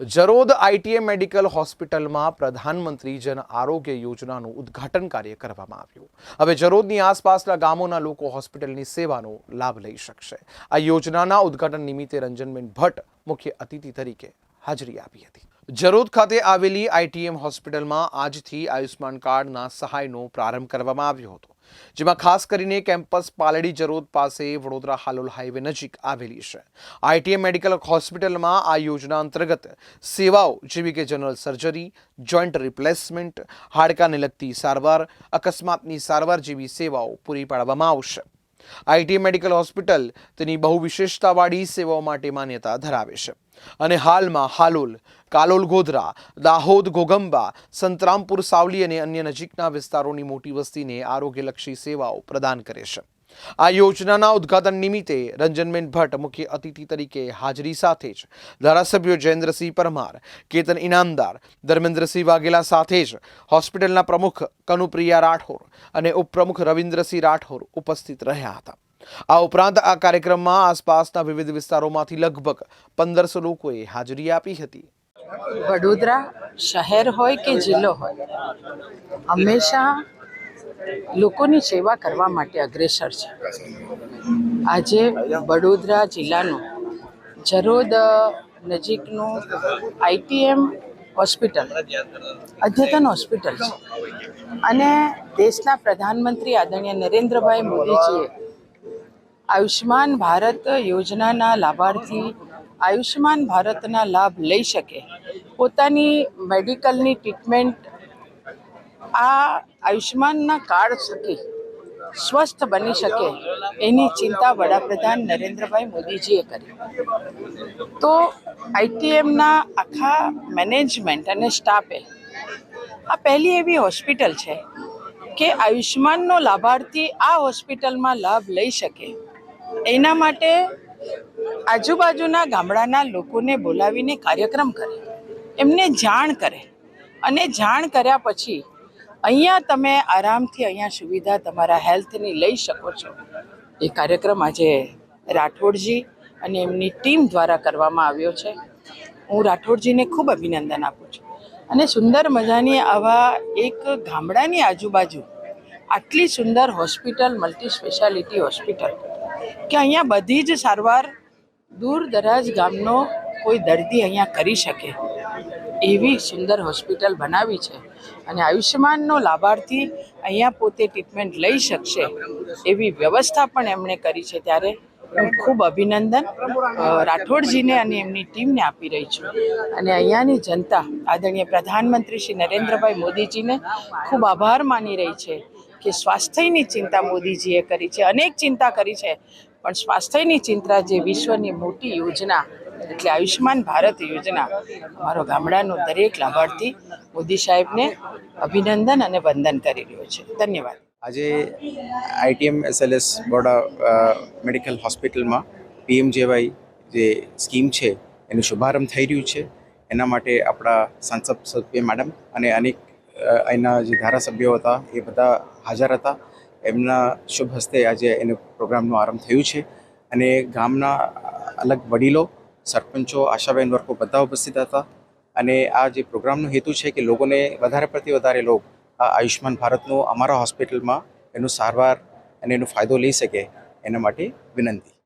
Jarod ITA medical હોસ્પિટલમાં પ્રધાનમંત્રી જન આરોગ્ય યોજનાનું ઉદ્ઘાટન કાર્ય કરવામાં આવ્યું. હવે જરોદની આસપાસના ગામોના લોકો હોસ્પિટલની સેવાનો લાભ લઈ શકશે. આ યોજનાના ઉદ્ઘાટન નિમિત્તે રંજનબેન ભટ્ટ મુખ્ય અતિથિ તરીકે હાજરી આપી હતી. જરોદ ખાતે આવેલી આઈટીએમ હોસ્પિટલમાં આજથી આયુષ્માન કાર્ડના સહાયનો પ્રારંભ કરવામાં આવ્યો હતો. જેમાં ખાસ કરીને કેમ્પસ પાલડી જરોદ પાસે વડોદરા હાલોલ હાઈવે નજીક આવેલી છે. આઈટીએમ મેડિકલ હોસ્પિટલમાં આ યોજના અંતર્ગત સેવાઓ જેવી કે જનરલ સર્જરી, જોઈન્ટ રિપ્લેસમેન્ટ, હાડકાને લગતી સારવાર, અકસ્માતની સારવાર જેવી સેવાઓ પૂરી પાડવામાં આવશે. આઈટીએમ મેડિકલ હોસ્પિટલ તેની બહુ વિશેષતાવાળી સેવાઓ માટે માન્યતા ધરાવે છે. અને હાલમાં હાલોલ, કાલોલ ગોધરા, દાહોદ ઘોગંબા સંતરામપુર સાવલી અને અન્ય નજીકના વિસ્તારોની મોટી વસ્તીને આરોગ્યલક્ષી સેવાઓ પ્રદાન કરે છે. આ યોજનાના ઉદ્ઘાટન નિમિત્તે રંજનબેન ભટ્ટ મુખ્ય અતિથિ તરીકે હાજરી સાથે જ ધારાસભ્યો જયેન્દ્રસિંહ પરમાર, કેતન ઇનામદાર, ધર્મેન્દ્રસિંહ વાઘેલા સાથે જ હોસ્પિટલના પ્રમુખ કનુપ્રિયા રાઠોર અને ઉપપ્રમુખ રવિન્દ્રસિંહ રાઠોર ઉપસ્થિત રહ્યા હતા. આ ઉપરાંત આ કાર્યક્રમમાં આસપાસના વિવિધ વિસ્તારોમાંથી લગભગ પંદરસો લોકોએ હાજરી આપી હતી. વડોદરા શહેર હોય કે જિલ્લો હોય, હંમેશા લોકોની સેવા કરવા માટે અગ્રેસર છે. આજે વડોદરા જિલ્લાનું જરોદ નજીકનું આઈટીએમ હોસ્પિટલ, અદ્યતન હોસ્પિટલ છે. અને દેશના પ્રધાનમંત્રી આદરણીય નરેન્દ્રભાઈ મોદીજીએ આયુષ્યમાન ભારત યોજનાના લાભાર્થી, આયુષ્યમાન ભારતના લાભ લઈ શકે, પોતાની મેડિકલની ટ્રીટમેન્ટ આ આયુષ્માનના કાર્ડ થકી સ્વસ્થ બની શકે એની ચિંતા વડાપ્રધાન નરેન્દ્રભાઈ મોદીજીએ કરી. તો આઈટીએમના આખા મેનેજમેન્ટ અને સ્ટાફે આ પહેલી એવી હોસ્પિટલ છે કે આયુષ્માનનો લાભાર્થી આ હોસ્પિટલમાં લાભ લઈ શકે. એના માટે આજુબાજુના ગામડાના લોકોને બોલાવીને કાર્યક્રમ કરે, એમને જાણ કરે અને જાણ કર્યા પછી અહીંયા તમે આરામથી અહીંયા સુવિધા તમારા હેલ્થની લઈ શકો છો. એ કાર્યક્રમ આજે રાઠોડજી અને એમની ટીમ દ્વારા કરવામાં આવ્યો છે. હું રાઠોડજીને ખૂબ અભિનંદન આપું છું. અને સુંદર મજાની આવા એક ગામડાની આજુબાજુ આટલી સુંદર હોસ્પિટલ મલ્ટી સ્પેશિયાલિટી હોસ્પિટલ, કે અહીંયા બધી જ સારવાર દૂર દરાજ ગામનો કોઈ દર્દી અહીંયા કરી શકે. એવી સુંદર હોસ્પિટલ બનાવી છે અને આયુષ્યમાનનો લાભાર્થી અહીંયા પોતે ટ્રીટમેન્ટ લઈ શકશે એવી વ્યવસ્થા પણ એમણે કરી છે. ત્યારે હું ખૂબ અભિનંદન રાઠોડજીને અને એમની ટીમને આપી રહી છું. અને અહીંયાની જનતા, આદરણીય પ્રધાનમંત્રી શ્રી નરેન્દ્રભાઈ મોદીજીને ખૂબ આભાર માની રહી છે કે સ્વાસ્થ્યની ચિંતા મોદીજીએ કરી છે. અનેક ચિંતા કરી છે, પણ સ્વાસ્થ્યની ચિંતા જે વિશ્વની મોટી યોજના એટલે આયુષ્યમાન ભારત યોજના અમારો ગામડાનો દરેક લાભાર્થી મોદી સાહેબને અભિનંદન અને વંદન કરી રહ્યો છે. ધન્યવાદ. આજે આઈટીએમ, એસએલએસ બોર્ડા મેડિકલ હોસ્પિટલમાં પીએમજેવાય જે સ્કીમ છે, એનું શુભારંભ થઈ રહ્યું છે. એના માટે આપણા સાંસદ સભ્ય મેડમ અને અનેક એના જે ધારાસભ્યો હતા, એ બધા હાજર હતા. એમના શુભ હસ્તે આજે એનું પ્રોગ્રામનો આરંભ થયું છે. અને ગામના અલગ વડીલો સરપંચો, આશાબેન વર્કો બધા ઉપસ્થિત હતા. અને આ જે પ્રોગ્રામનો હેતુ છે કે લોકોને વધારે પડતી વધારે લોકો આ આયુષ્માન ભારતનું અમારા હોસ્પિટલમાં એનું સારવાર અને એનો ફાયદો લઈ શકે એના માટે વિનંતી.